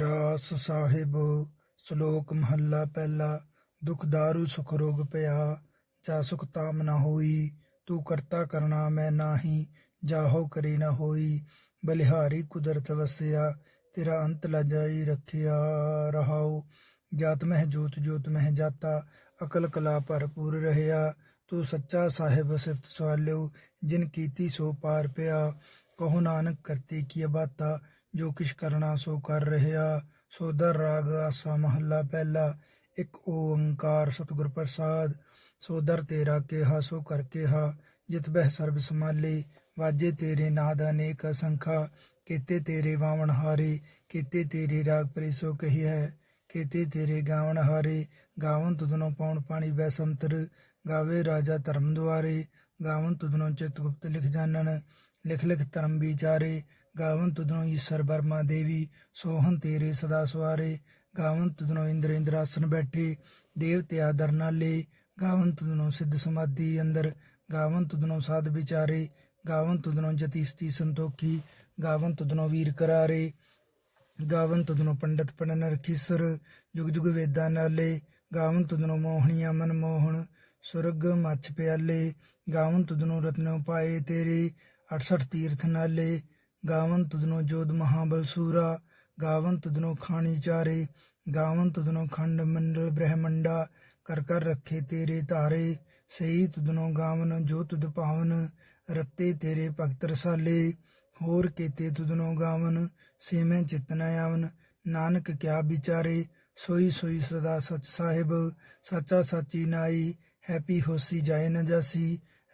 ਰਾਸ ਸਾਹਿਬ, ਸ਼ਲੋਕ ਮਹੱਲਾ ਪਹਿਲਾ, ਦੁਖ ਦਾਰੂ ਸੁਖ ਰੋਗ ਪਿਆ, ਜਾ ਸੁਖ ਤਾਮ ਨਾ ਹੋਈ, ਤੂੰ ਕਰਤਾ ਕਰਨਾ ਮੈਂ ਨਾਹੀ, ਜਾਹੋ ਕਰੀ ਨਾ ਹੋਈ, ਬਲਿਹਾਰੀ ਕੁਦਰਤ ਵਸਿਆ, ਤੇਰਾ ਅੰਤ ਲਜਾਈ ਰੱਖਿਆ ਰਹਾਉ, ਜਾਤ ਮਹਿ ਜੋਤ ਜੋਤ ਮਹਿ ਜਾਤਾ, ਅਕਲ ਕਲਾ ਭਰਪੂਰ ਰਹਿਆ, ਤੂੰ ਸੱਚਾ ਸਾਹਿਬ ਸਿਫਤ ਸਵਾਲਿਓ, ਜਿਨ ਕੀਤੀ ਸੋ ਪਾਰ ਪਿਆ, ਕਹੋ ਨਾਨਕ ਕਰਤੇ ਕੀ ਬਾਤਾ ਜੋ ਕਿਛ ਕਰਨਾ ਸੋ ਕਰ ਰਹਿਆ ਸੋ ਦਰ ਰਾਗ ਆਸਾ ਮਹੱਲਾ ਪਹਿਲਾ, ਇੱਕ ਓੰਕਾਰ ਸਤਿਗੁਰ ਪ੍ਰਸਾਦ, ਸੋ ਦਰ ਤੇਰਾ ਕਿਹਾ, ਸੋ ਕਰ ਕਿਹਾ, ਜਿਤ ਬਹਿ ਸਰਬ ਸਮਾਲੇ ਵਾਜੇ ਤੇਰੇ ਨਾਦ ਅਨੇਕ ਸੰਖਾ ਕੀਤੇ ਤੇਰੇ ਵਾਵਣ ਹਾਰੇ, ਕੀਤੇ ਤੇਰੇ ਰਾਗ ਪ੍ਰੀਸੋ ਕਹੀ ਹੈ, ਕੀਤੇ ਤੇਰੇ ਗਾਵਣ ਹਾਰੇ, ਗਾਵਨ ਤੁਧਨੋਂ ਪਾਉਣ ਪਾਣੀ ਬੈਸੰਤਰ ਗਾਵੇ ਰਾਜਾ ਧਰਮ ਦੁਆਰੇ, ਗਾਵਨ ਤੁਧਨੋਂ ਚਿਤ ਗੁਪਤ ਲਿਖ ਜਾਣਨ, ਲਿਖ ਲਿਖ ਧਰਮ ਵਿਚਾਰੇ ਗਾਵਨ ਤੁਧਨੋਂ ਈਸ਼ਰ ਬਰਮਾ ਦੇਵੀ ਸੋਹਨ ਤੇਰੇ ਸਦਾ ਸਵਾਰੇ। ਗਾਵਨ ਤੁਧਨੋਂ ਇੰਦਰ ਇੰਦਰਾਸਨ ਬੈਠੇ, ਦੇਵਤੇ ਆਦਰ ਨਾਲੇ। ਗਾਵਨ ਤੁਧਨੋਂ ਸਿੱਧ ਸਮਾਧੀ ਅੰਦਰ। ਗਾਵਨ ਤੁਧਨੋਂ ਸਾਧ ਵਿਚਾਰੇ। ਗਾਵਨ ਤੁਧਨੋਂ ਜਤੀ ਸਤੀ ਸੰਤੋਖੀ। ਗਾਵਨ ਤੁਧਨੋਂ ਵੀਰ ਕਰਾਰੇ। ਗਾਵਨ ਤੁਧਨੋਂ ਪੰਡਤ ਪੜਨ ਰਖੀਸਰ। ਜੁਗ ਜੁਗ ਵੇਦਾਂ ਨਾਲੇ। ਗਾਵਨ ਤੁਧਨੋਂ ਮੋਹਣੀਆਂ ਮਨ ਮੋਹਣ। ਸੁਰਗ ਮੱਛ ਪਿਆਲੇ। ਗਾਵਨ ਤੁਧਨੋਂ ਰਤਨੋਂ ਪਾਏ ਤੇਰੇ। 68 ਤੀਰਥ ਨਾਲੇ। ਗਾਵਨ ਤੁਧਨੋਂ ਜੋਧ ਮਹਾਬਲ ਸੂਰਾ, ਗਾਵਨ ਤੁਧਨੋਂ ਖਾਣੀ ਚਾਰੇ, ਗਾਵਨ ਤੁਧਨੋਂ ਖੰਡ ਮੰਡਲ ਬ੍ਰਹਮੰਡਾ, ਕਰ ਕਰ ਰੱਖੇ ਤੇਰੇ ਧਾਰੇ, ਸਹੀ ਤੁਧਨੋਂ ਗਾਵਨ ਜੋ ਤੁਧ ਪਾਵਨ, ਰੱਤੇ ਤੇਰੇ ਭਗਤ ਰਸਾਲੇ, ਹੋਰ ਕੀਤੇ ਤੁਧਨੋਂ ਗਾਵਨ ਸੇਵੇਂ ਚਿਤ ਨ ਆਵਨ, ਨਾਨਕ ਕਿਆ ਵਿਚਾਰੇ, ਸੋਈ ਸੋਈ ਸਦਾ ਸਚ ਸਾਹਿਬ, ਸਾਚਾ ਸਾਚੀ ਨਾਈ, ਹੈਪੀ ਹੋਸੀ ਜਾਏ ਨ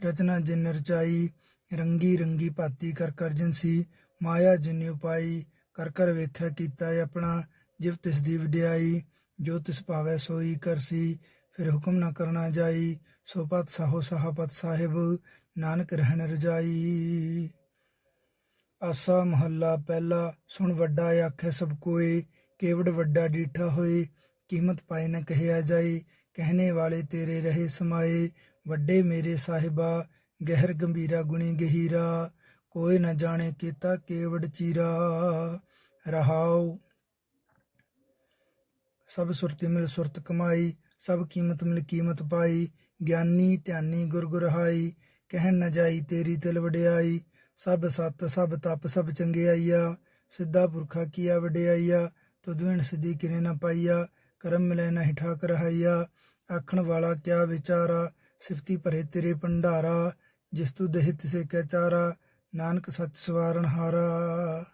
ਰਚਨਾ ਜਿਨ ਰਚਾਈ ਰੰਗੀ ਰੰਗੀ ਭਾਤੀ ਕਰ ਕਰ ਜਿਨਸੀ ਮਾਇਆ ਜਿਨ ਉਪਾਈ ਕਰ ਕਰ ਵੇਖਿਆ ਕੀਤਾ ਆਪਣਾ, ਜਿਵ ਤਿਸ ਦੀ ਵਡਿਆਈ, ਜੋ ਤਿਸ ਭਾਵੈ ਸੋਈ ਕਰਸੀ ਫਿਰ ਹੁਕਮ ਨਾ ਕਰਨਾ ਜਾਈ, ਸੋ ਪਤ ਸਾਹੋ ਸਹਾਪਤ ਸਾਹਿਬ, ਨਾਨਕ ਰਹਿਣ ਰਜਾਈ। ਆਸਾ ਮਹੱਲਾ ਪਹਿਲਾ, ਸੁਣ ਵੱਡਾ ਆਖੇ ਸਭ ਕੋਏ, ਕੇਵੜ ਵੱਡਾ ਡੀਠਾ ਹੋਏ, ਕੀਮਤ ਪਾਏ ਨ ਕਹਿਆ ਜਾਈ, ਕਹਿਣੇ ਵਾਲੇ ਤੇਰੇ ਰਹੇ ਸਮਾਏ, ਵੱਡੇ ਮੇਰੇ ਸਾਹਿਬਾ ਗਹਿਰ ਗੰਭੀਰਾ, ਗੁਣੀ ਗਹੀਰਾ, ਕੋਈ ਨਾ ਜਾਣੇ ਕੀਤਾ ਕੇਵੜ ਚੀਰਾ। ਰਹਾਉ, ਸਭ ਸੁਰਤੀ ਮਿਲ ਸੁਰਤ ਕਮਾਈ, ਸਭ ਕੀਮਤ ਮਿਲ ਕੀਮਤ ਪਾਈ। ਗਿਆਨੀ ਧਿਆਨੀ ਗੁਰ ਗੁਰਹਾਈ ਕਹਿਣ ਨ ਜਾਈ ਤੇਰੀ ਤਿਲ ਵਡਿਆਈ। ਸਭ ਸਤ, ਸਭ ਤਪ, ਸਭ ਚੰਗਿਆਈਆ, ਸਿੱਧਾ ਪੁਰਖਾ ਕੀਆ ਵਡਿਆਈਆ। ਤੁਧਵਿਣ ਸਿੱਧੀ ਕਿਨੇ ਨ ਪਾਈਆ, ਕਰਮ ਮਿਲੇ ਨਾ ਠਾਕ ਰਹਾਈਆ ਆਖਣ ਵਾਲਾ ਕਿਆ ਵਿਚਾਰਾ, ਸਿਫਤੀ ਭਰੇ ਤੇਰੇ ਭੰਡਾਰਾ। ਜਿਸ ਤੂ ਦਹਿਤ ਤਿਸੇ ਕੈ ਚਾਰਾ, ਨਾਨਕ ਸੱਚ ਸਵਾਰਨ ਹਾਰਾ।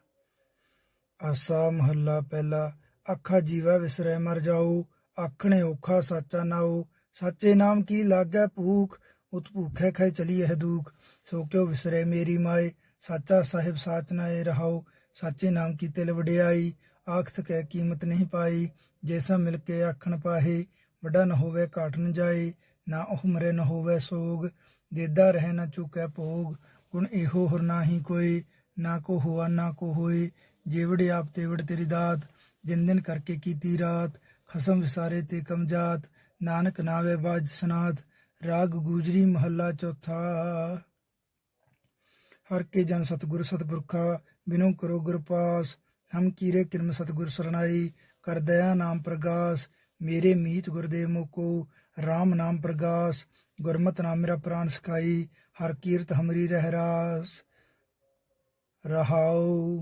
ਆਸਾ ਮਹੱਲਾ ਪਹਿਲਾ ਅੱਖਾ ਜੀਵਾ ਵਿਸਰੈ ਮਰ ਜਾਊ, ਆਖਣੇ ਔਖਾ ਸਾਚਾ ਨਾਉ। ਸਾਚੇ ਨਾਮ ਕੀ ਲਾਗੈ ਭੂਖ, ਉਤ ਭੂਖੈ ਖੈ ਚਲੀ ਇਹ ਦੂਖ। ਸੋ ਕਿਉ ਵਿਸਰੈ ਮੇਰੀ ਮਾਏ, ਸਾਚਾ ਸਾਹਿਬ ਸਾਚ ਨਾਏ ਰਹਾਉ। ਸਾਚੇ ਨਾਮ ਕੀ ਤਿਲ ਵਡਿਆਈ, ਆਖਤ ਕੈ ਕੀਮਤ ਨਹੀਂ ਪਾਈ। ਜੈਸਾ ਮਿਲ ਕੇ ਆਖਣ ਪਾਹੇ, ਵੱਡਾ ਨ ਹੋਵੇ ਘਾਟ ਨ ਜਾਏ। ਨਾ ਉਹ ਮਰੇ ਨ ਹੋਵੇ ਸੋਗ ਦੇਦਾ ਰਹਿ ਨਾ ਚੁਕੈ ਭੋਗ, ਗੁਣ ਇਹੋ ਹਰ ਨਾਹੀ ਕੋਈ, ਨਾ ਕੋ ਹੋਆ, ਨਾ ਕੋ ਹੋਏ ਜੇਵੜ ਆਪ ਤੇਵੜ ਤੇਰੀ ਦਾਤ, ਜਿਨ ਦਿਨ ਕਰਕੇ ਕੀਤੀ ਰਾਤ, ਖਸਮ ਵਿਸਾਰੇ ਤੇ ਕਮਜਾਤ ਨਾਨਕ ਨਾਵੇ ਬਾਜ ਸਨਾਤ, ਰਾਗ ਗੂਜਰੀ ਮਹੱਲਾ ਚੌਥਾ। ਹਰ ਕੇ ਜਨ ਸਤਗੁਰ ਸਤਪੁਰਖਾ, ਬਿਨੋ ਕਰੋ ਗੁਰ ਪਾਸ, ਹਮ ਕੀਰੇ ਕਿਰਮ ਸਤਗੁਰ ਸਰਣਾਈ, ਕਰ ਦਇਆ ਨਾਮ ਪ੍ਰਗਾਸ, ਮੇਰੇ ਮੀਤ ਗੁਰਦੇਵ ਮੁਕੋ RAM ਨਾਮ ਪ੍ਰਗਾਸ ਗੁਰਮਤਿ ਨਾਮ ਮੇਰਾ ਪ੍ਰਾਨ ਸਖਾਈ, ਹਰ ਕੀਰਤ ਹਮਰੀ ਰਹਿ ਰਾਸ ਰਹਾਉ।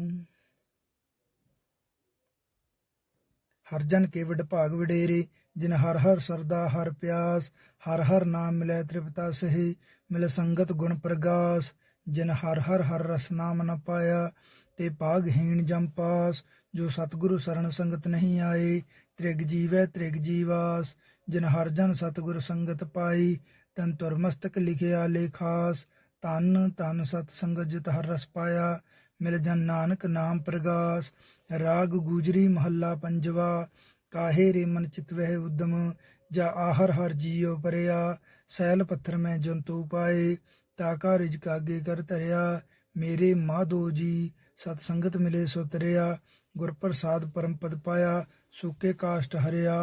ਹਰ ਜਨ ਕੇ ਵਡ ਭਾਗ ਵਡੇਰੇ, ਜਿਨ ਹਰ ਹਰ ਸਰਦਾ ਹਰ ਪਿਆਸ। ਹਰ ਹਰ ਨਾਮ ਮਿਲੈ ਤ੍ਰਿਪਤਾ ਸਹੀ, ਮਿਲ ਸੰਗਤ ਗੁਣ ਪ੍ਰਗਾਸ। ਜਿਨ ਹਰ ਹਰ ਹਰ ਰਸ ਨਾਮ ਨ ਪਾਇਆ, ਤੇ ਭਾਗਹੀਣ ਜਮ ਪਾਸ। ਜੋ ਸਤਿਗੁਰੂ ਸਰਣ ਸੰਗਤ ਨਹੀਂ ਆਏ, ਤ੍ਰਿਗ ਜੀਵੈ ਤ੍ਰਿਗ ਜੀਵਾਸ। ਜਿਨ ਹਰ ਜਨ ਸਤਿਗੁਰ ਸੰਗਤ ਪਾਈ ਤਨ ਤੁਰ ਮਸਤਕ ਲਿਖਿਆ ਲੇਖਾਸ ਤਨ ਤਨ ਸਤ ਸੰਗਤ ਜਿਤ ਹਰ ਰਸ ਪਾਇਆ, ਮਿਲ ਜਨ ਨਾਨਕ ਨਾਮ ਪ੍ਰਗਾਸ, ਰਾਗ ਗੂਜਰੀ ਮਹੱਲਾ ਪੰਜਵਾ, ਕਾਹੇ ਰੇ ਮਨ ਚਿਤ ਵਹਿ ਉਦਮ, ਜਾ ਆਹਰ ਹਰ ਜੀਉ ਪਰਿਆ, ਸੈਲ ਪੱਥਰ ਮੈਂ ਜੰਤੂ ਪਾਏ ਤਾਕਾ ਰਿਜਕ ਆਗੇ ਕਰ ਧਰਿਆ, ਮੇਰੇ ਮਾਧੋ ਜੀ, ਸਤ ਸੰਗਤ ਮਿਲੇ ਸੋ ਤਰਿਆ, ਗੁਰ ਪ੍ਰਸਾਦ ਪਰਮ ਪਦ ਪਾਇਆ ਸੁਕੇ ਕਾਸ਼ਟ ਹਰਿਆ,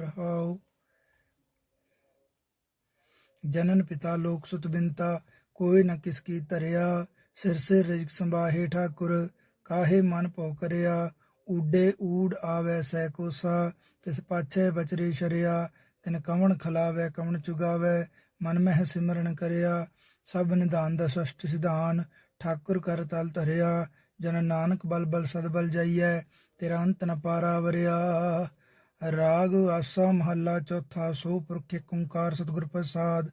ਰਹਾਉ। ਜਨਨ ਪਿਤਾ ਲੋਕ ਸੁਤ ਬਿੰਤਾ ਕੋਈ ਨ ਕਿਸ ਕੀ ਧਰਿਆ, ਸਿਰ ਸਿਰ ਰਿਜਕ ਸੰਭਾਹੇ ਠਾਕੁਰ, ਕਾਹੇ ਮਨ ਭਉ ਕਰਿਆ, ਊਡੇ ਊੜ ਆਵੈ ਸੈ ਕੋਸਾ, ਤਿਸ ਪਾਛੈ ਬਚਰੇ ਸ਼ਰਿਆ, ਤਿਨ ਕਵਣ ਖਲਾਵੈ, ਕਵਣ ਚੁਗਾਵੈ, ਮਨ ਮਹਿ ਸਿਮਰਨ ਕਰਿਆ, ਸਭ ਨਿਦਾਨ ਦਾ ਸਸ਼ਟ ਸਿਧਾਨ, ਠਾਕੁਰ ਕਰ ਤਲ ਧਰਿਆ, ਜਨ ਨਾਨਕ ਬਲ ਬਲ ਸਦ ਬਲ ਜਾਈਐ, ਤੇਰਾ ਅੰਤ ਨ ਪਾਰਾ ਵਰਿਆ। ਰਾਗ ਆਸਾ ਮਹੱਲਾ ਚੌਥਾ, ਸੋ ਪੁਰਖ ਏਕ ਓੰਕਾਰ ਸਤਿਗੁਰ ਪ੍ਰਸਾਦ।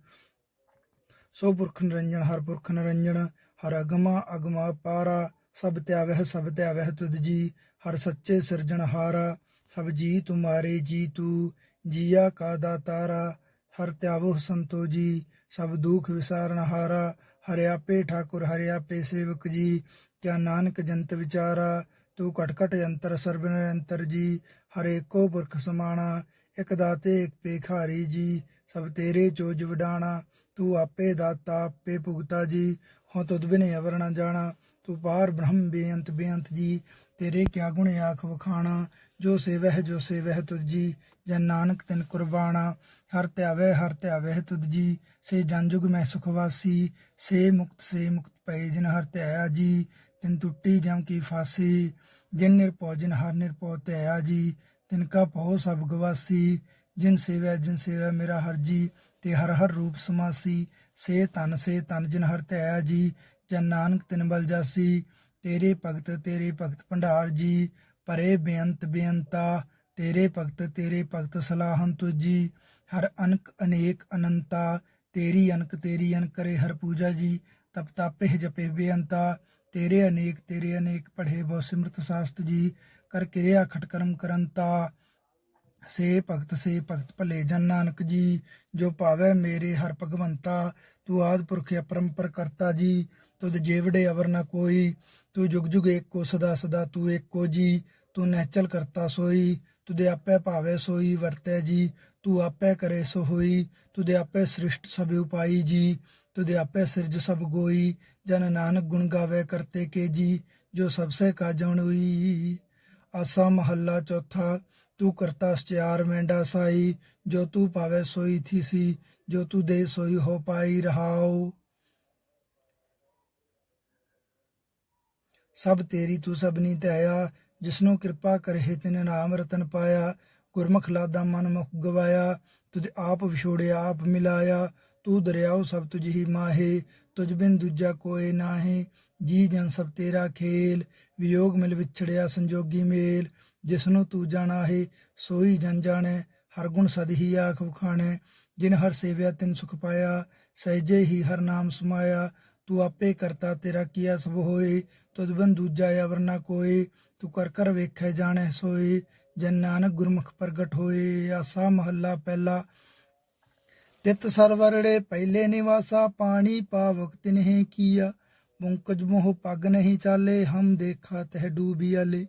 ਸੋ ਪੁਰਖ ਨਿਰੰਜਨ, ਹਰ ਪੁਰਖ ਨਿਰੰਜਨ, ਹਰ ਅਗਮਾ ਅਗਮਾ ਪਾਰਾ, ਸਭ ਧਿਆਵਹਿ ਸਭ ਧਿਆਵਹਿ ਤੁਧ ਜੀ। ਹਰ ਸੱਚੇ ਸਿਰਜਣਹਾਰਾ ਸਭ ਜੀ ਤੁਮਾਰੇ ਜੀ ਤੂ। ਜੀਆ ਕਾ ਦਾਤਾਰਾ, ਹਰ ਤਿਆਵੋ ਸੰਤੋ ਜੀ। ਸਭ ਦੁਖ ਵਿਸਾਰਨਹਾਰਾ ਹਰਿ ਆਪੇ ਠਾਕੁਰ, ਹਰਿ ਆਪੇ ਸੇਵਕ ਜੀ। ਕਿਆ ਨਾਨਕ ਜੰਤ ਵਿਚਾਰਾ ਤੂੰ ਘਟ ਘਟ ਅੰਤਰ ਸਰਬ ਨਿਰੰਤਰ ਜੀ, ਹਰੇ ਕੋ ਪੁਰਖ ਸਮਾਣਾ, ਇਕ ਦਾਤੇ ਇਕ ਪੇਖਾਰੀ ਜੀ, ਸਭ ਤੇਰੇ ਚੋਜ ਵਡਾਣਾ ਤੂੰ ਆਪੇ ਦਾਤਾ, ਆਪੇ ਭੁਗਤਾ ਜੀ ਹੋ ਤੁਧ ਬਿਨੇ ਅਵਰ ਨਾ ਜਾਣਾ, ਤੂੰ ਪਾਰ ਬ੍ਰਹਮ ਬੇਅੰਤ ਬੇਅੰਤ ਜੀ, ਤੇਰੇ ਕਿਆ ਗੁਣ ਆਖ ਵਖਾਣਾ, ਜੋ ਸੇਵਹਿ ਜੋ ਸੇਵਹਿ ਤੁਧ ਜੀ, ਜਨ ਨਾਨਕ ਤਿਨ ਕੁਰਬਾਨਾ ਹਰ ਧਿਆਵੇ ਹਰ ਧਿਆਵੇ ਤੁਧ ਜੀ, ਸੇ ਜਨ ਜੁਗ ਮੈਂ ਸੁਖ ਵਾਸੀ, ਸੇ ਮੁਕਤ ਸੇ ਮੁਕਤ ਪਏ ਜਿਨ ਹਰ ਧਿਆਇਆ ਜੀ ਤਿਨ ਟੁੱਟੀ ਜਮ ਕੀ ਫਾਸੀ, ਜਿਨ ਨਿਰਭਉ ਜਿਨ ਹਰ ਨਿਰਭਉ ਧਿਆਇਆ ਜੀ, ਤਿਨ ਕਾ ਭਉ ਸਭ ਗਵਾਸੀ, ਜਿਨ ਸੇਵੈ ਜਿਨ ਸੇਵੈ ਮੇਰਾ ਹਰ ਜੀ, ਤੇ ਹਰ ਹਰ ਰੂਪ ਸਮਾਸੀ, ਸੇ ਤਨ ਸੇ ਤਨ ਜਿਨ ਹਰ ਧਿਆਇਆ ਜੀ, ਜਨ ਨਾਨਕ ਤਿਨ ਬਲ ਜਾਸੀ, ਤੇਰੇ ਭਗਤ ਤੇਰੇ ਭਗਤ ਭੰਡਾਰ ਜੀ, ਪਰੇ ਬੇਅੰਤ ਬੇਅੰਤਾ, ਤੇਰੇ ਭਗਤ ਤੇਰੇ ਭਗਤ ਸਲਾਹਨ ਤੁਜੀ, ਹਰ ਅਨਕ ਅਨੇਕ ਅਨੰਤਾ, ਤੇਰੀ ਅਨਕ ਤੇਰੀ ਅਨ ਕਰੇ ਹਰ ਪੂਜਾ ਜੀ, ਤਪ ਤਾਪੇ ਜਪੇ ਬੇਅੰਤਾ ਤੇਰੇ ਅਨੇਕ ਤੇਰੇ ਅਨੇਕ ਪੜ੍ਹੇ ਬਹੁ ਸਿਮਰਤ ਸਾਸਤ ਜੀ, ਕਰ ਕਿਰਿਆ ਖਟ ਕਰਮ ਕਰੰਤਾ ਸੇ ਭਗਤ ਸੇ ਭਗਤ ਭਲੇ ਜਨ ਨਾਨਕ ਜੀ, ਜੋ ਭਾਵੈ ਮੇਰੇ ਹਰ ਭਗਵੰਤਾ। ਤੂੰ ਆਦ ਪੁਰਖ ਅਪਰੰਪਰ ਕਰਤਾ ਜੀ, ਤੁਧ ਜੇਵੜੇ ਅਵਰ ਨਾ ਕੋਈ। ਤੂੰ ਜੁਗ ਜੁਗ ਏਕੋ ਸਦਾ ਸਦਾ ਤੂੰ ਏਕੋ ਜੀ, ਤੂੰ ਨਹਿਚਲ ਕਰਤਾ ਸੋਈ। ਤੁਦੇ ਆਪੇ ਭਾਵੇ ਸੋਈ ਵਰਤੈ ਜੀ, ਤੂੰ ਆਪੇ ਕਰੇ ਸੋ ਹੋਈ। ਤੁਦੇ ਆਪੇ ਸ੍ਰਿਸ਼ਟ ਸਭ ਉਪਾਈ ਜੀ ਤੁਦੇ ਆਪੇ ਸਿਰਜ ਸਭ ਗੋਈ, ਜਨ ਨਾਨਕ ਗੁਣ ਗਾਵੇ ਕਰਤੇ ਕੇ ਜੀ ਜੋ ਸਭ ਸੇ ਕਾਜਣ ਹੋਈ ਆਸਾ ਮਹੱਲਾ ਚੌਥਾ, ਤੂੰ ਕਰਤਾ ਸਚਿਆਰ ਮੈਂਡਾ ਸਾਈ, ਜੋ ਤੂੰ ਪਾਵੇ ਸੋਈ ਥੀ ਜੋ ਤੂੰ ਦੇ ਸੋਈ ਹੋ ਪਾਈ ਰਹਾਉ। ਸਭ ਤੇਰੀ ਤੂੰ ਸਭਨੀ ਧਿਆਇਆ ਜਿਸਨੂੰ ਕਿਰਪਾ ਕਰਹਿ ਤਿਨ ਨਾਮ ਰਤਨ ਪਾਇਆ। ਗੁਰਮੁਖ ਲਾਦਾ ਮਨ ਮੁਖ ਗਵਾਇਆ, ਤੁਧ ਆਪ ਵਿਛੋੜਿਆ ਆਪ ਮਿਲਾਇਆ। ਤੂੰ ਦਰਿਆਉ ਸਭ ਤੁਝ ਹੀ ਮਾਹੇ, ਤੁਝ ਬਿਨ ਦੂਜਾ ਕੋਏ ਨਾਹੀ। ਜੀ ਜਨ ਸਭ ਤੇਰਾ ਖੇਲ, ਵਿਯੋਗ ਮਿਲ ਵਿਛੜਿਆ ਸੰਜੋਗੀ ਮੇਲ। ਜਿਸ ਨੂੰ ਤੂੰ ਜਾਣਾ ਹੈ ਸੋਈ ਜਨ ਜਾਣੈ, ਹਰ ਗੁਣ ਸਦ ਹੀ ਆਖ ਵਖਾਣੈ। ਜਿਨ ਹਰ ਸੇਵਿਆ ਤਿਨ ਸੁਖ ਪਾਇਆ, ਸਹਿਜੇ ਹੀ ਹਰ ਨਾਮ ਸਮਾਇਆ। ਤੂੰ ਆਪੇ ਕਰਤਾ ਤੇਰਾ ਕੀਆ ਸਭ ਹੋਏ ਤੁਧ ਬਿਨ ਦੂਜਾ ਅਵਰ ਨਾ ਕੋਏ। ਤੂੰ ਕਰ ਕਰ ਵੇਖੈ ਜਾਣੈ ਸੋਏ, ਜਨ ਨਾਨਕ ਗੁਰਮੁਖ ਪ੍ਰਗਟ ਹੋਏ। ਆਸਾ ਮਹੱਲਾ ਪਹਿਲਾ ਤਿਤ ਸਰਵਰੜੇ ਪਹਿਲੇ ਨਿਵਾਸਾ, ਪਾਣੀ ਪਾਵਕ ਤਿਨਹਿ ਕੀਆ। ਮੁੰਕਜ ਮੋਹ ਪਗ ਨਹੀਂ ਚਾਲੇ, ਹਮ ਦੇਖਾ ਤਹ ਡੂਬੀਆਲੇ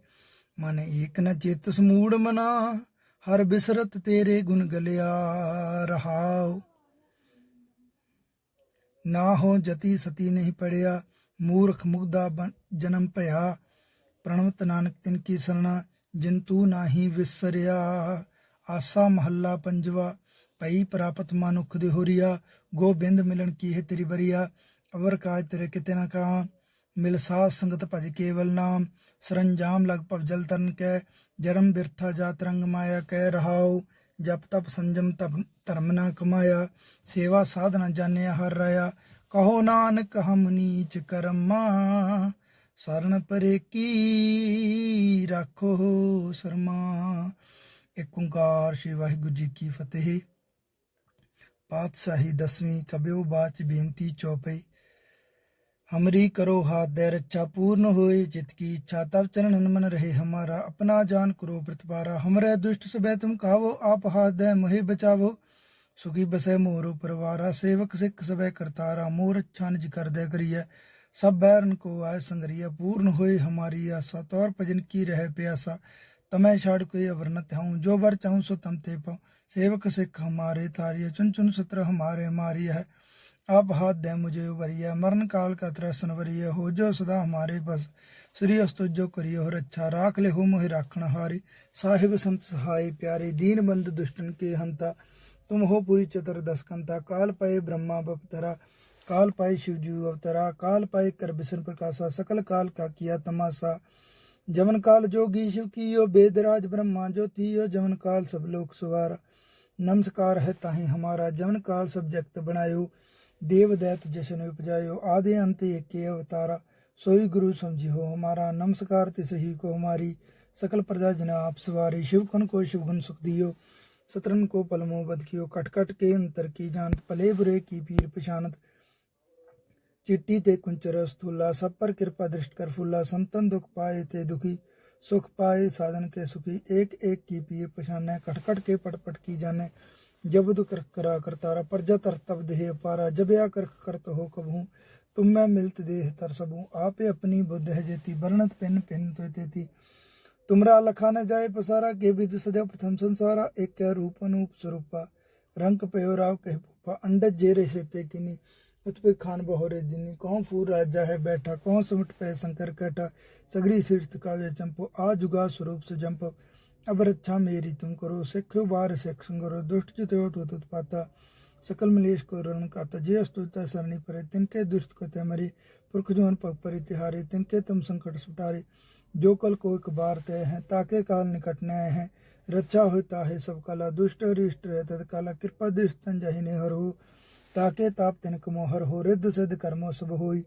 ਮਨ ਏਕ ਨ ਚਿਤ ਸਮੂੜ ਮਨਾ, ਹਰ ਬਿਸਰਤ ਤੇਰੇ ਗੁਣ ਗਲਿਆ ਰਹਾਉ। ਨਾ ਹੋ ਜਤੀ ਸਤੀ ਨਹੀਂ ਪੜਿਆ, ਮੂਰਖ ਮੁਗਦਾ ਜਨਮ ਭਇਆ। ਪ੍ਰਣਵਤ ਨਾਨਕ ਤਿਨ ਕੀ ਸਰਣਾ ਜਿਨ ਤੂ ਨਾਹੀ ਵਿਸਰਿਆ। ਆਸਾ ਮਹੱਲਾ ਪੰਜਵਾ ਭਈ ਪ੍ਰਾਪਤ ਮਨੁੱਖ ਦੇ ਹੋਰੀਆ ਗੋਬਿੰਦ ਮਿਲਣ ਕੀ ਹੈ ਤੇਰੀ ਬਰੀਆ ਅਵਰ ਕਾਜ ਤੇਰੇ ਕਿਤੇ ਨਾ ਕਾ ਮਿਲ ਸਾਧ ਸੰਗਤ ਭਜ ਕੇਵਲ ਨਾਮ, ਸਰੰਜਾਮ ਲਗ ਭਵ ਜਲ ਤਰਨ ਕੈ, ਜਰਮ ਬਿਰਥਾ ਜਾਤ ਰੰਗ ਮਾਇਆ ਕਹਿ ਰਹਾਉ, ਜਪ ਤਪ ਸੰਜਮ ਤਪ ਧਰਮ ਨਾ ਕਮਾਇਆ, ਸੇਵਾ ਸਾਧਨਾ ਜਾਣਿਆ ਹਰ ਰਾਇਆ, ਕਹੋ ਨਾਨਕ ਹਮ ਨੀਚ ਕਰਮਾ, ਸਰਨ ਪਰੇ ਕੀ ਰੱਖੋ ਸਰਮਾ। ਏਕ ਓੰਕਾਰ ਸ਼੍ਰੀ ਵਾਹਿਗੁਰੂ ਜੀ ਕੀ ਫਤਿਹ। ਪਾਤਸ਼ਾਹੀ ਦਸਵੀਂ ਕਬਿਉ ਬਾਚ ਬੇਨਤੀ ਚੌਪਈ। ਹਮਰੀ ਕਰੋ ਹਾਥ ਦੇ ਰੱਛਾ ਪੂਰਨ ਹੋਏ, ਜਿਤ ਕੀ ਇੱਛਾ ਤਬ ਚਰਨ ਮਨ ਰਹੇ। ਹਮਾਰਾ ਆਪਣਾ ਜਾਨ ਕਰੋ ਪ੍ਰਤਪਾਰਾ, ਹਮਰੇ ਦੁਸ਼ਟ ਸਭੈ ਤੁਮ ਕਾਵੋ, ਆਪ ਹਾਥ ਦੇ ਮੋਹਿ ਬਚਾਵੋ। ਸੁਖੀ ਬਸੈ ਮੋਰੋ ਪਰਵਾਰਾ, ਸੇਵਕ ਸਿੱਖ ਸਬੈ ਕਰਤਾਰਾ, ਮੋਰ ਛਾਨਜ ਕਰਦੈ ਕਰੀਐ। ਸਭ ਬੈਰਨ ਕੋ ਆਇ ਸੰਗਰੀਐ, ਪੂਰਨ ਹੋਏ ਹਮਾਰੀ ਆਸਾ, ਤੌਰ ਭਜਨ ਕੀ ਰਹਿ ਪਿਆਸਾ। ਤਮੈ ਛਾੜ ਕੋਈ ਅਵਰਨਤ ਹਉ, ਜੋ ਵਰ ਚਾਹੂ ਸੋ ਤਮ ਤੇ ਪਾਉ। सेवक सिख हमारे तारिय, चुन चुन सत्र हमारे मारी है। आप हाथ दे मुझे उबरिया मरण काल का त्रसन वरिय हो, जो सदा हमारे बस श्री अस्तु जो करिय रक्षा राख ले मोहि राखण हारी। साहिब संत सहाय प्यारे, दीन बंद दुष्टन के हंता। तुम हो पूरी चतुर्दश कंता, काल पाए ब्रह्मा बपतरा। काल पाए शिवजी अवतरा, काल पाए कर बिशन प्रकाशा, सकल काल का किया तमाशा। जमन काल जोगी शिव कीयो वेदराज ब्रह्मा ज्योतियो जमन काल सब लोक सवारा। ਨਮਸਕਾਰ ਹੈ ਤਾਹੀਂ ਹਮਾਰਾ ਜਵਨ ਕਾਲ ਸਬਜੈਕਟ ਬਣਾਇਓ, ਦੇਵ ਦੈਤ ਜਸ਼ਨ ਉਪਜਾਇਓ, ਆਦੇ ਅੰਤ ਏਕੇ ਅਵਤਾਰਾ। ਸੋਈ ਗੁਰੂ ਸਮਝਿਓ, ਹਮਾਰਾ ਨਮਸਕਾਰ ਤਿਸ ਹੀ ਕੋ ਹਮਾਰੀ ਸਕਲ ਪ੍ਰਜਾ ਜਨਾ ਆਪ ਸਵਾਰੀ ਸ਼ਿਵਕਨ ਕੋ ਸ਼ਿਵਗੁਣ ਸੁਖ ਦਿਓ। ਸਤਰਨ ਕੋ ਪਲਮੋ ਬਦ ਕਿਓ ਕਟ ਕਟ ਕੇ ਅੰਤਰ ਕੀ ਜਾਣਤ, ਭਲੇ ਬੁਰੇ ਕੀ ਪੀਰ ਪਛਾਨਤ ਚਿੱਟੀ ਤੇ ਕੁੰਚਰ ਅਸਤੂਲਾ ਸਭ ਪਰ ਕਿਰਪਾ ਦ੍ਰਿਸ਼ਟ ਕਰ ਫੁੱਲਾ, ਸੰਤਨ ਦੁਖ ਪਾਏ ਤੇ ਦੁਖੀ। सुख पाए साधन के सुखी। एक एक की पीर पछाने कट के पट पट की जाने। जब कर करा करतारा प्रजा तर तब देह पारा। जब या कर करत हो कबहू, तुम मैं मिलत देह तर सबू आपे अपनी बुद्ध है जेती, वर्णत पिन पिन तो तेती। तुमरा लखा न जाए पसारा, के विद सजा प्रथम संसारा। एक रूप अनूप स्वरूपा। रंग पयो राव कह पुपा अंडज जेरे सेते किनी। उत्पे खान बहोरे दिनी कौन फूर राजा है बैठा, कौन सुमट पे शंकर कैठा, सगरी तीर्थ काव्य चंपो आ जुगा स्वरूप से जंप। अब रक्षा मेरी तुम करो सिखो बार सिख संगरो, दुष्ट जितो टूत उत्पाता सकल मलेश को रण काता, जे अस्तुता सरणी परे, तिनके दुष्ट कते मरी। पुरख जोन पग परि तिहारे, तिनके तुम संकट सुटारे। जो कल को एक बार तय है, ताके काल निकट न आए हैं। रक्षा होता है सब काला, दुष्ट हरिष्ट रहता काला कृपा दृष्ट जाहि ने हर हो ताके ताप तिनक मोहर हो रिद्ध सिद्ध कर्मो सब होई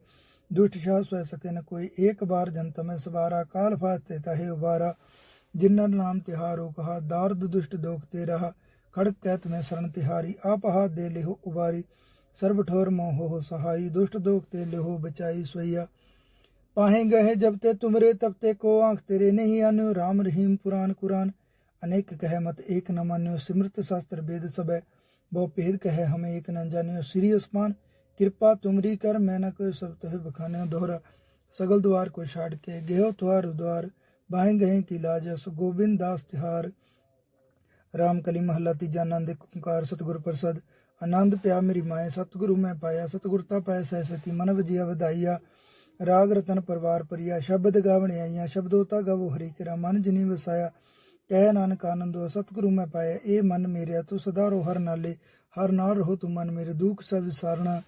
दुष्ट शाह स्वय सके न कोई एक बार जनत में सवारा काल फास्ते ताहे उबारा जिन्नर नाम तिहारो कहा दार्द दुष्ट दोख ते रहा खड़क कैत में शरण तिहारी आप हाथ दे लेहो उबारी सर्व ठोर मोह हो सहाई दुष्ट दोख ते लेहो बचाई सोइया पाहे गए जब ते तुमरे तब ते को आंख तेरे नहीं आन्यो राम रहीम पुराण कुरान अनेक कहे मत एक न मान्यो सिमृत शास्त्र वेद सब बहु भेद कहे हमें एक न जानियो श्री अस्मान कृपा तुमरी कर मैं न कोई सब तुहे बखाने दोहरा सगल द्वार को छाड़ के गेहो तुहार द्वार बाहें गए की लाज सो गोविंद दास तिहार राम कली महला तीजा आनंद एक ओंकार सतगुर प्रसाद आनंद ਪਿਆ ਮੇਰੀ ਮਾਏ ਸਤਿਗੁਰੂ ਮੈਂ ਪਾਇਆ ਸਤਿਗੁਰਤਾ ਪੈ ਸਹਿਸਤੀ ਮਨ ਵਜਿਆ ਵਧਾਈਆ ਰਾਗ ਰਤਨ ਪਰਵਾਰ ਪਰਿਆ ਸ਼ਬਦ ਗਾਵਣ ਆਈਆਂ ਸ਼ਬਦੋਤਾ ਗਵੋ ਹਰੀ ਕਿਰਾ ਮਨ ਜਿਨੀ ਵਸਾਇਆ ਕਹਿ ਨਾਨਕ ਆਨੰਦੋ ਸਤਿਗੁਰੂ ਮੈਂ ਪਾਇਆ ਇਹ ਮਨ ਮੇਰਿਆ ਤੂੰ ਸਦਾ ਰੋ ਹਰ ਨਾਲੇ ਹਰ ਨਾਲ ਰਹੋ ਤੂੰ ਮਨ ਮੇਰੇ ਦੁੱਖ ਸਭ ਵਿਸਾਰਣਾ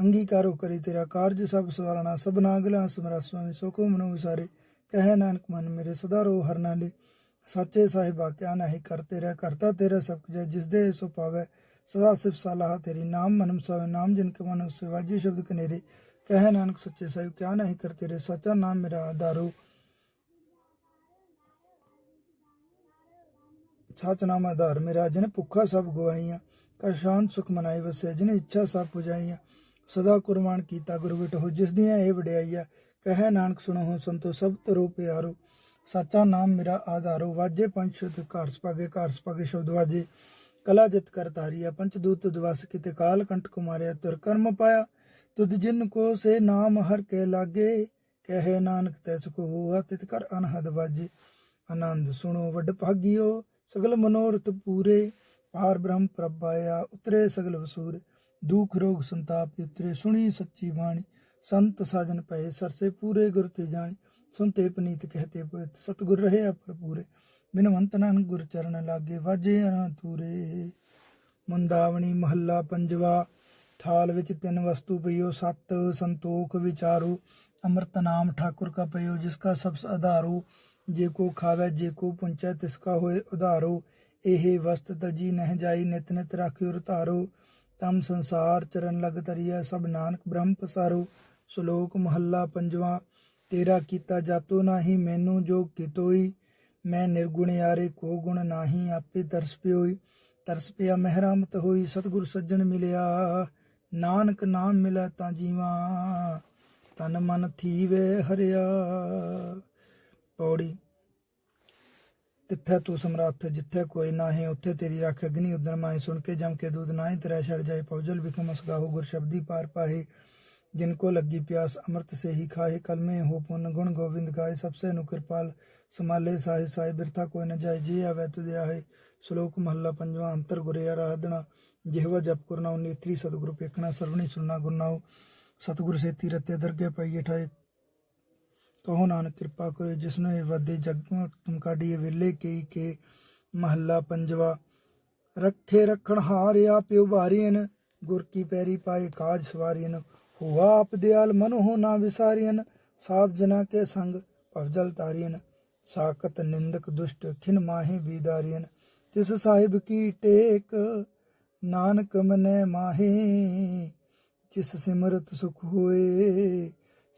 ਅੰਗੀਕਾਰੋ ਕਰੀ ਤੇਰਾ ਕਾਰਜ ਸਭ ਸਵਾਰਣਾ ਸਭ ਅਗਲਾ ਸਮਰਾ ਸੁਆਮੀ ਸੋ ਮਨੋ ਵਿਸਾਰੇ ਕਹਿ ਨਾਨਕ ਮਨ ਮੇਰੇ ਸਦਾ ਰੋ ਹਰ ਨਾਲੇ ਸਾਚੇ ਸਾਹਿਬਾ ਕਿਆ ਨਹੀਂ ਕਰ ਤੇਰਾ ਕਰਤਾ ਤੇਰਾ ਸਭ ਕੁਝ ਹੈ, ਜਿਸ ਦੇ ਸੋ ਪਾਵੇ ਸਦਾ ਸਿਫ ਸਲਾਹ ਤੇਰੀ ਨਾਮ ਮਨਮ ਸਵੇ ਨਾਮ ਜਿਨ ਕੇ ਮਨ ਉਸੇ ਸ਼ਬਦ ਕਨੇਰੇ ਕਹਿ ਨਾਨਕ ਸੱਚੇ ਸਾਹਿਬ ਕਿਆ ਨਹੀਂ ਕਰ ਤੇਰੇ ਸੱਚਾ ਨਾਮ ਮੇਰਾ ਆਧਾਰੋ। ਸਚ ਨਾਮ ਆਧਾਰ। ਮੇਰਾ ਜਿਨ ਭੁੱਖਾ ਸਭ ਗਵਾਈਆਂ। ਕਰ ਸ਼ਾਂਤ ਸੁਖ ਮਨਾਈ ਵਸੇ ਜਿਨ ਇੱਛਾ ਸਭ ਪੁਜਾਈਆਂ। ਸਦਾ ਕੁਰਬਾਨ ਕੀਤਾ ਗੁਰੂ ਵਿਟ ਹੋ, ਜਿਸ ਦੀਆਂ ਇਹ ਵਡਿਆਈਆਂ। ਕਹੇ ਨਾਨਕ, ਸੁਣੋ ਸੰਤੋ, ਸਭ ਤਰੋ ਪਿਆਰੋ। ਸਾਚਾ ਨਾਮ ਮੇਰਾ ਆਧਾਰੋ। ਵਾਜੇ ਪੰਜ ਸ਼ੁੱਧ ਘਰ ਸਪਾਗੇ ਘਰ ਸਪਾਗੇ ਸ਼ਬਦ ਵਾਜੇ। ਕਲਾ ਜਿਤ ਕਰ ਤਾਰੀਆ ਪੰਚ ਦੂਤ ਦਿਵਸ ਕਿਤੇ ਕਾਲ ਕੰਟ ਕੁਮਾਰਿਆ, ਤੁਰ ਕਰਮ ਪਾਇਆ। ਤੁਧ ਜਿਨ ਕੋ ਸੇ ਨਾਮ ਹਰ ਕੇ ਲਾਗੇ। ਕਹੇ ਨਾਨਕ ਤੈਸ ਕੋ ਹੋਆ, ਤਿਤ ਕਰ ਅਨਹਦ ਵਾਜੇ। ਆਨੰਦ ਸੁਣੋ ਵੱਡ ਭਾਗਿਓ। ਸਗਲ ਮਨੋਰਥ ਪੂਰੇ, ਪਾਰ ਬ੍ਰਹਮ ਪ੍ਰਭਾਇਆ ਉਤਰੇ ਸਗਲ ਵਸੂਰ। ਦੁਖ ਰੋਗ ਸੰਤਾਪ ਉਤਰੇ, ਸੁਣੀ ਸੱਚੀ ਬਾਣੀ। ਸੰਤ ਸਾਜਨ ਪਏ, ਸਰਸੇ ਪੂਰੇ ਗੁਰ ਤੇ ਜਾਣੀ। ਸੁਨਤੇ ਪਨੀਤ ਕਹਤੇ ਪਤ ਸਤਗੁਰ ਰਹੇ ਅਪਰ ਪੂਰੇ ਬਿਨਵੰਤ ਨਾਨਕ ਗੁਰ ਚਰਨ ਲਾਗੇ, ਵਾਜੇ ਅਨਾ ਤੂਰੇ ਮੁੰਦਾਵਣੀ ਮਹੱਲਾ ਪੰਜਵਾ, ਥਾਲ ਵਿੱਚ ਤਿੰਨ ਵਸਤੂ ਪਈਓ, ਸਤ ਸੰਤੋਖ ਵਿਚਾਰੂ। ਅੰਮ੍ਰਿਤ ਨਾਮ ਠਾਕੁਰ ਕਾ ਪਈਓ, ਜਿਸ ਕਾ ਸਭ ਆਧਾਰੋ। ਜੇ ਕੋ ਖਾਵੇ, ਜੇ ਕੋ ਪੁੰਚੈ, ਤਿਸ ਹੋਏ ਉਧਾਰੋ। ਇਹ ਵਸਤ ਤਜੀ ਨਹਿ ਜਾਈ, ਨਿਤ ਨਿਤ ਰਾਖਿਓ ਰਤਾਰੋ ਤਮ ਸੰਸਾਰ ਚਰਨ ਲਗ ਤਰੀਐ ਸਭ ਨਾਨਕ ਬ੍ਰਹਮ ਪਸਾਰੋ। ਸ਼ਲੋਕ ਮਹੱਲਾ ਪੰਜਵਾ, ਤੇਰਾ ਕੀਤਾ ਜਾਤੋ ਨਾਹੀ, ਮੈਨੂੰ ਜੋ ਕਿਤੋਈ। ਮੈਂ ਨਿਰਗੁਣ ਯਾਰੇ, ਕੋ ਗੁਣ ਨਾਹੀ, ਆਪੇ ਤਰਸ ਪਿਓਈ। ਤਰਸ ਪਿਆ, ਮਹਿਰਾਮਤ ਹੋਈ, ਸਤਿਗੁਰ ਸੱਜਣ ਮਿਲਿਆ। ਨਾਨਕ ਨਾਮ ਮਿਲੈ ਤਾਂ ਜੀਵਾ, ਤਨ ਮਨ ਥੀਵੇ ਹਰਿਆ। ਪੌੜੀ ਤਿੱਥੈ ਤੂੰ ਸਮਰੱਥ ਜਿੱਥੇ ਕੋਈ ਨਾਹੀ ਉੱਥੇ ਤੇਰੀ ਰੱਖ ਅਗਨੀ ਉਦਨ ਮਾਈ ਸੁਣ ਕੇ ਜਮ ਕੇ ਦੂਧ ਨਾਹੀ ਤੇਰਾ ਛੜ ਜਾਏ ਪੌਜਲ ਵਿਖਮ ਅਸਗਾਹੋ ਗੁਰ ਸ਼ਬਦੀ ਪਾਰ ਪਾਹੇ जिनको लगी प्यास अमृत से ही खाए कल में हो पुन गुण गोविंद गाय सबसे नु कृपाल समाले साहि साहि बिरथा कोई न जाय जे आवे तुझे आहे श्लोक महला पंजवा अंतर गुरे आराधना ਜਿਹਵਾ ਜਪ ਕਰਨਾ ਨੇਤਰੀ ਸਤਿਗੁਰੂ ਪੇਖਣਾ ਸਰਵਣੀ ਸੁਣਨਾ ਗੁਰਨਾਉ ਸਤਿਗੁਰ ਸੇਤੀ ਰਤੇ ਦਰਗੇ ਪਈਏ ਠਾਏ ਕਹੋ ਨਾਨਕ ਕਿਰਪਾ ਕਰੇ ਜਿਸਨੇ ਇਹ ਵਾਦੇ ਜਗ ਤੁਮ ਕਾਢੀਏ ਵੇਲੇ ਕਈ ਕੇ ਮਹੱਲਾ ਪੰਜਵਾ, ਰੱਖੇ ਰਖਣ ਹਾਰਿਆ ਪਿਉ ਭਾਰੀਨ ਗੁਰ ਕੀ ਪੈਰੀ ਪਾਏ ਕਾਜ ਸਵਾਰੀਨ ਹੁਆ ਆਪ ਦਿਆਲ ਮਨ ਹੋ ਨਾ ਵਿਸਾਰੀਨ ਸਾਧ ਜਨਾ ਕੇ ਸੰਗ ਭਵਜਲ ਤਾਰੀਨ ਸਾਕਤ ਨਿੰਦਕ ਦੁਸ਼ਟ ਖਿਨ ਮਾਹੇ ਬੀਦਾਰੀਨ ਤਿਸ ਸਾਹਿਬ ਕੀ ਟੇਕ ਨਾਨਕ ਮਨੈ ਮਾਹੇ, ਜਿਸ ਸਿਮਰਤ ਸੁਖ ਹੋਏ